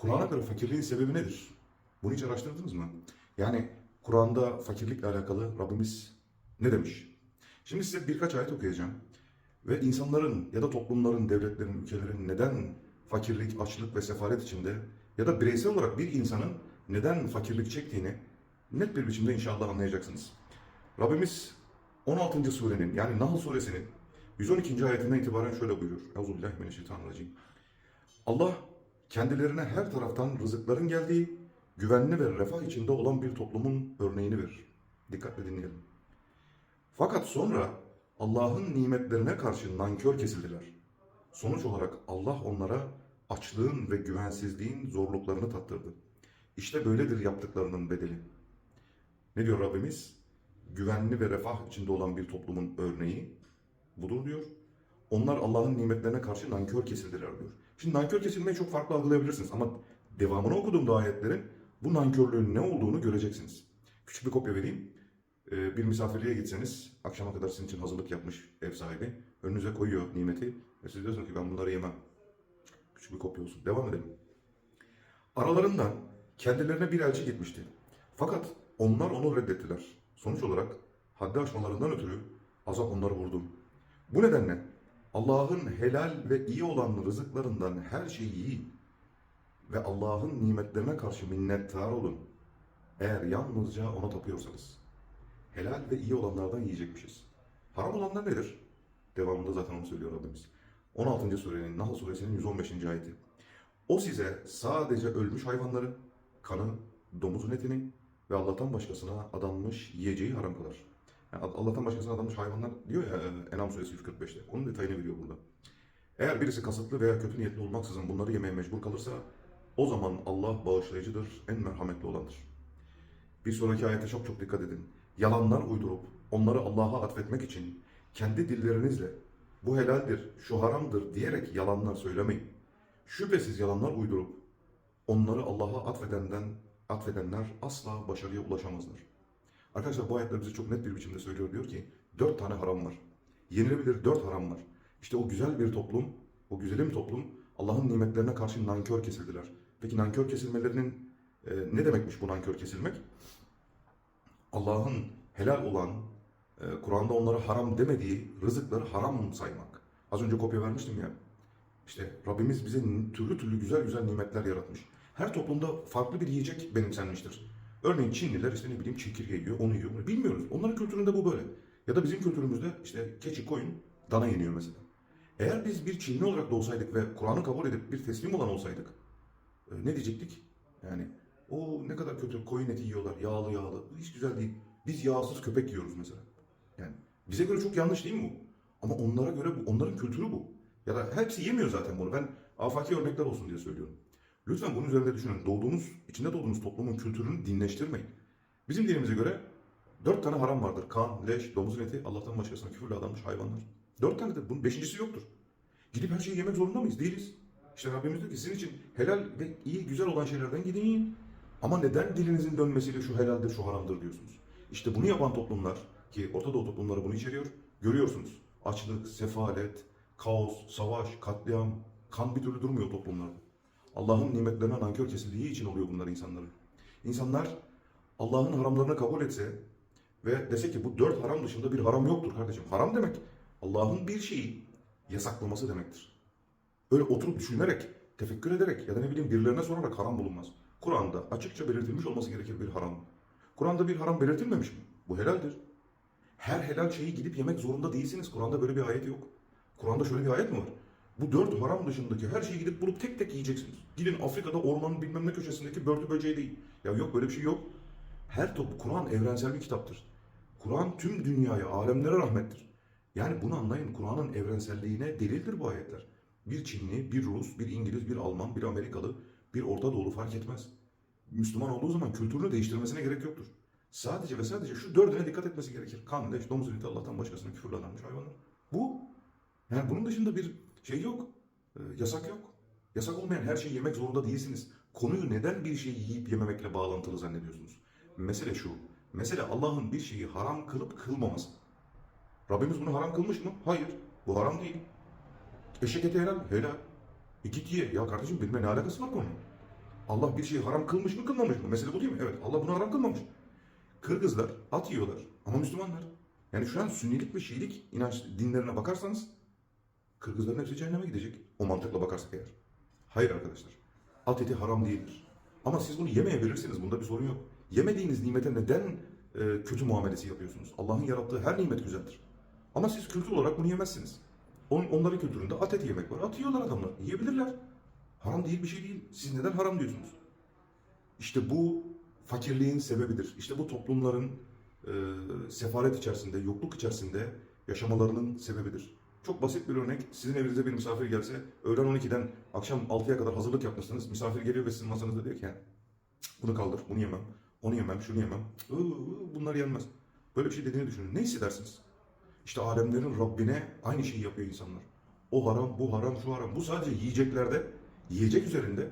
Kur'an'a göre fakirliğin sebebi nedir? Bunu hiç araştırdınız mı? Yani Kur'an'da fakirlikle alakalı Rabbimiz ne demiş? Şimdi size birkaç ayet okuyacağım. Ve insanların ya da toplumların, devletlerin, ülkelerin neden fakirlik, açlık ve sefalet içinde ya da bireysel olarak bir insanın neden fakirlik çektiğini net bir biçimde inşallah anlayacaksınız. Rabbimiz 16. surenin yani Nahl suresinin 112. ayetinden itibaren şöyle buyuruyor. Euzubillahimineşşeytanirracim. Allah kendilerine her taraftan rızıkların geldiği, güvenli ve refah içinde olan bir toplumun örneğini verir. Dikkatle dinleyelim. Fakat sonra Allah'ın nimetlerine karşı nankör kesildiler. Sonuç olarak Allah onlara açlığın ve güvensizliğin zorluklarını tattırdı. İşte böyledir yaptıklarının bedeli. Ne diyor Rabbimiz? Güvenli ve refah içinde olan bir toplumun örneği budur diyor. Onlar Allah'ın nimetlerine karşı nankör kesildiler diyor. Şimdi nankör kesilmeyi çok farklı algılayabilirsiniz ama devamını okuduğumda ayetlerin bu nankörlüğün ne olduğunu göreceksiniz. Küçük bir kopya vereyim. Ee, bir misafirliğe gitseniz akşama kadar sizin için hazırlık yapmış ev sahibi. Önünüze koyuyor nimeti ve siz diyorsunuz ki ben bunları yemem. Küçük bir kopya olsun. Devam edelim. Aralarından kendilerine bir elçi gitmişti. Fakat onlar onu reddettiler. Sonuç olarak haddi aşmalarından ötürü azap onları vurdu. Bu nedenle Allah'ın helal ve iyi olan rızıklarından her şeyi yiyin ve Allah'ın nimetlerine karşı minnettar olun. Eğer yalnızca ona tapıyorsanız. Helal ve iyi olanlardan yiyecekmişiz. Haram olanlar nedir? Devamında zaten onu söylüyor Rabbimiz. 16. surenin, Nahl suresinin 115. ayeti. O size sadece ölmüş hayvanları, kanı, domuzun etini ve Allah'tan başkasına adanmış yiyeceği haram kılar. Yani Allah'tan başkasına adanmış hayvanlar diyor ya e, Enam suresi 145'te. Onun detayını veriyor burada. Eğer birisi kasıtlı veya kötü niyetli olmaksızın bunları yemeye mecbur kalırsa o zaman Allah bağışlayıcıdır, en merhametli olandır. Bir sonraki ayete çok çok dikkat edin. Yalanlar uydurup onları Allah'a atfetmek için kendi dillerinizle bu helaldir, şu haramdır diyerek yalanlar söylemeyin. Şüphesiz yalanlar uydurup onları Allah'a atfedenden atfedenler asla başarıya ulaşamazlar. Arkadaşlar bu ayetler bize çok net bir biçimde söylüyor. Diyor ki dört tane haram var. Yenilebilir dört haram var. İşte o güzel bir toplum, o güzelim toplum Allah'ın nimetlerine karşı nankör kesildiler. Peki nankör kesilmelerinin e, ne demekmiş bu nankör kesilmek? Allah'ın helal olan, e, Kur'an'da onlara haram demediği rızıkları haram saymak. Az önce kopya vermiştim ya. İşte Rabbimiz bize türlü türlü güzel güzel nimetler yaratmış. Her toplumda farklı bir yiyecek benimsenmiştir. Örneğin Çinliler işte ne bileyim çekirge yiyor, onu yiyor. Bilmiyoruz. Onların kültüründe bu böyle. Ya da bizim kültürümüzde işte keçi, koyun, dana yeniyor mesela. Eğer biz bir Çinli olarak doğsaydık ve Kur'an'ı kabul edip bir teslim olan olsaydık e, ne diyecektik? Yani o ne kadar kötü koyun eti yiyorlar, yağlı yağlı. Bu hiç güzel değil. Biz yağsız köpek yiyoruz mesela. Yani bize göre çok yanlış değil mi bu? Ama onlara göre bu, onların kültürü bu. Ya da hepsi yemiyor zaten bunu. Ben afaki örnekler olsun diye söylüyorum. Lütfen bunun üzerinde düşünün. Doğduğunuz, içinde doğduğunuz toplumun kültürünü dinleştirmeyin. Bizim dinimize göre dört tane haram vardır. Kan, leş, domuzun eti, Allah'tan başkasına küfürle adanmış hayvanlar. Dört tanedir. Bunun beşincisi yoktur. Gidip her şeyi yemek zorunda mıyız? Değiliz. İşte Rabbimiz diyor ki sizin için helal ve iyi, güzel olan şeylerden gidin yiyin. Ama neden dilinizin dönmesiyle şu helaldir, şu haramdır diyorsunuz? İşte bunu yapan toplumlar ki Orta Doğu toplumları bunu içeriyor. Görüyorsunuz. Açlık, sefalet, kaos, savaş, katliam, kan bir türlü durmuyor toplumlarda. Allah'ın nimetlerine nankör kesildiği için oluyor bunlar insanların. İnsanlar Allah'ın haramlarını kabul etse ve dese ki bu dört haram dışında bir haram yoktur kardeşim. Haram demek Allah'ın bir şeyi yasaklaması demektir. Öyle oturup düşünerek, tefekkür ederek ya da ne bileyim birilerine sorarak haram bulunmaz. Kur'an'da açıkça belirtilmiş olması gerekir bir haram. Kur'an'da bir haram belirtilmemiş mi? Bu helaldir. Her helal şeyi gidip yemek zorunda değilsiniz. Kur'an'da böyle bir ayet yok. Kur'an'da şöyle bir ayet mi var? Bu dört haram dışındaki her şeyi gidip bulup tek tek yiyeceksiniz. Gidin Afrika'da ormanın bilmem ne köşesindeki börtü böceği değil. Ya yok böyle bir şey yok. Her top Kur'an evrensel bir kitaptır. Kur'an tüm dünyaya, alemlere rahmettir. Yani bunu anlayın. Kur'an'ın evrenselliğine delildir bu ayetler. Bir Çinli, bir Rus, bir İngiliz, bir Alman, bir Amerikalı, bir Orta Doğulu fark etmez. Müslüman olduğu zaman kültürünü değiştirmesine gerek yoktur. Sadece ve sadece şu dördüne dikkat etmesi gerekir. Kan, leş, domuz eti, Allah'tan başkasına küfürle adanmış hayvanlar. Bu. Yani bunun dışında bir şey yok. Ee, yasak yok. Yasak olmayan her şeyi yemek zorunda değilsiniz. Konuyu neden bir şeyi yiyip yememekle bağlantılı zannediyorsunuz? Mesele şu. Mesele Allah'ın bir şeyi haram kılıp kılmaması. Rabbimiz bunu haram kılmış mı? Hayır. Bu haram değil. Eşek eti helal? Helal. E git. Ya kardeşim bilme ne alakası var konunun? Allah bir şeyi haram kılmış mı kılmamış mı? Mesele bu değil mi? Evet Allah bunu haram kılmamış. Kırgızlar at yiyorlar ama Müslümanlar. Yani şu an Sünnilik ve Şiilik inanç dinlerine bakarsanız Kırgızların hepsi cehenneme gidecek. O mantıkla bakarsak eğer. Hayır arkadaşlar. At eti haram değildir. Ama siz bunu yemeyebilirsiniz. Bunda bir sorun yok. Yemediğiniz nimete neden e, kötü muamelesi yapıyorsunuz? Allah'ın yarattığı her nimet güzeldir. Ama siz kültür olarak bunu yemezsiniz. On, onların kültüründe at eti yemek var. At yiyorlar adamlar. Yiyebilirler. Haram değil bir şey değil. Siz neden haram diyorsunuz? İşte bu fakirliğin sebebidir. İşte bu toplumların e, sefalet içerisinde, yokluk içerisinde yaşamalarının sebebidir. Çok basit bir örnek. Sizin evinize bir misafir gelse, öğlen 12'den akşam 6'ya kadar hazırlık yapmışsınız. Misafir geliyor ve sizin masanızda diyor ki, "Cık, bunu kaldır, bunu yemem, onu yemem, şunu yemem. Bunlar yenmez. Böyle bir şey dediğini düşünün. Ne hissedersiniz? İşte alemlerin Rabbine aynı şeyi yapıyor insanlar. O haram, bu haram, şu haram. Bu sadece yiyeceklerde, yiyecek üzerinde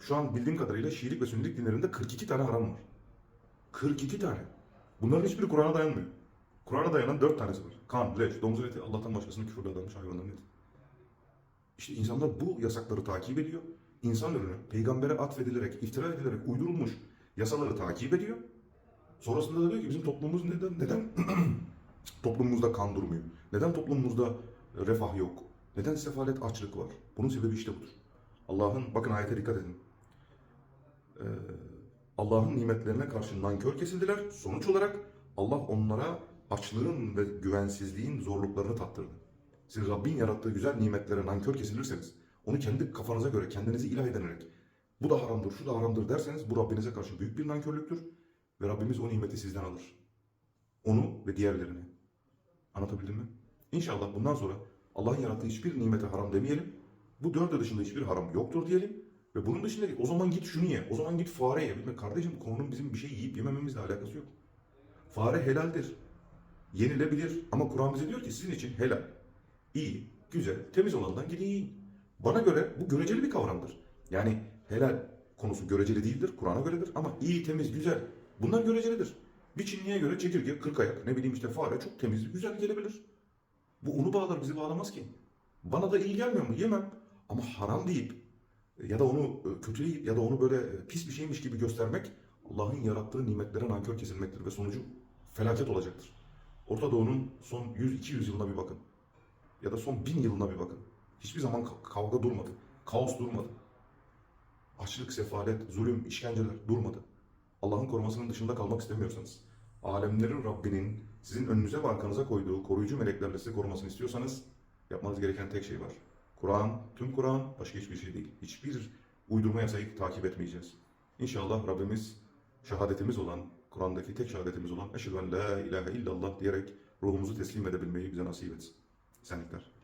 şu an bildiğim kadarıyla Şiilik ve Sünnilik dinlerinde 42 tane haram var. 42 tane. Bunların hiçbiri Kur'an'a dayanmıyor. Kur'an'a dayanan 4 tanesi var. Kan, leş, domuz eti, Allah'tan başkasını küfürle adanmış hayvanların eti. İşte insanlar bu yasakları takip ediyor. İnsan ürünü peygambere atfedilerek, iftira edilerek uydurulmuş yasaları takip ediyor. Sonrasında da diyor ki bizim toplumumuz neden neden toplumumuzda kan durmuyor? Neden toplumumuzda refah yok? Neden sefalet, açlık var? Bunun sebebi işte budur. Allah'ın, bakın ayete dikkat edin. Ee, Allah'ın nimetlerine karşı nankör kesildiler. Sonuç olarak Allah onlara açlığın ve güvensizliğin zorluklarını tattırdı. Siz Rabbin yarattığı güzel nimetlere nankör kesilirseniz, onu kendi kafanıza göre, kendinizi ilah edinerek, bu da haramdır, şu da haramdır derseniz bu Rabbinize karşı büyük bir nankörlüktür ve Rabbimiz o nimeti sizden alır. Onu ve diğerlerini. Anlatabildim mi? İnşallah bundan sonra Allah'ın yarattığı hiçbir nimete haram demeyelim. Bu dördü dışında hiçbir haram yoktur diyelim. Ve bunun dışında o zaman git şunu ye, o zaman git fare ye. Bilmem, Kardeşim konunun bizim bir şey yiyip yemememizle alakası yok. Fare helaldir. Yenilebilir. Ama Kur'an bize diyor ki sizin için helal, iyi, güzel, temiz olandan gidin. Bana göre bu göreceli bir kavramdır. Yani helal konusu göreceli değildir, Kur'an'a göredir. Ama iyi, temiz, güzel bunlar görecelidir. Bir Çinliye göre çekirge, kırk ayak, ne bileyim işte fare çok temiz, güzel gelebilir. Bu onu bağlar, bizi bağlamaz ki. Bana da iyi gelmiyor mu? Yemem. Ama haram deyip ya da onu e, kötüleyip ya da onu böyle e, pis bir şeymiş gibi göstermek Allah'ın yarattığı nimetlere nankör kesilmektir ve sonucu felaket olacaktır. Orta Doğu'nun son 100-200 yılına bir bakın. Ya da son 1000 yılına bir bakın. Hiçbir zaman ka- kavga durmadı. Kaos durmadı. Açlık, sefalet, zulüm, işkenceler durmadı. Allah'ın korumasının dışında kalmak istemiyorsanız, alemlerin Rabbinin sizin önünüze ve arkanıza koyduğu koruyucu meleklerle sizi korumasını istiyorsanız yapmanız gereken tek şey var. Kur'an, tüm Kur'an başka hiçbir şey değil. Hiçbir uydurma yasayı takip etmeyeceğiz. İnşallah Rabbimiz şehadetimiz olan, Kur'an'daki tek şehadetimiz olan Eşhedü en la ilahe illallah diyerek ruhumuzu teslim edebilmeyi bize nasip etsin. Senlikler.